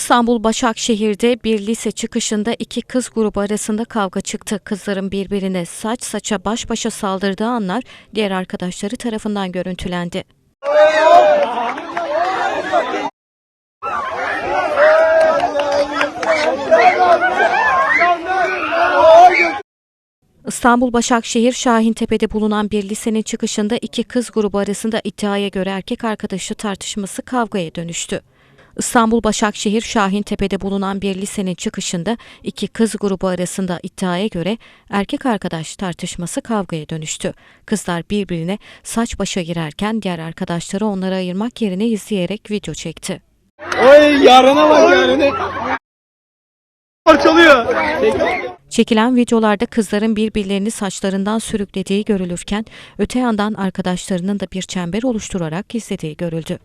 İstanbul Başakşehir'de bir lise çıkışında iki kız grubu arasında kavga çıktı. Kızların birbirine saç saça baş başa saldırdığı anlar diğer arkadaşları tarafından görüntülendi. İstanbul Başakşehir Şahintepe'de bulunan bir lisenin çıkışında iki kız grubu arasında iddiaya göre erkek arkadaşı tartışması kavgaya dönüştü. İstanbul Başakşehir Şahintepe'de bulunan bir lisenin çıkışında iki kız grubu arasında iddiaya göre erkek arkadaş tartışması kavgaya dönüştü. Kızlar birbirine saç başa girerken diğer arkadaşları onları ayırmak yerine izleyerek video çekti. Oy yarına bak yarına. Parçalıyor. Çekilen videolarda kızların birbirlerini saçlarından sürüklediği görülürken öte yandan arkadaşlarının da bir çember oluşturarak izlediği görüldü.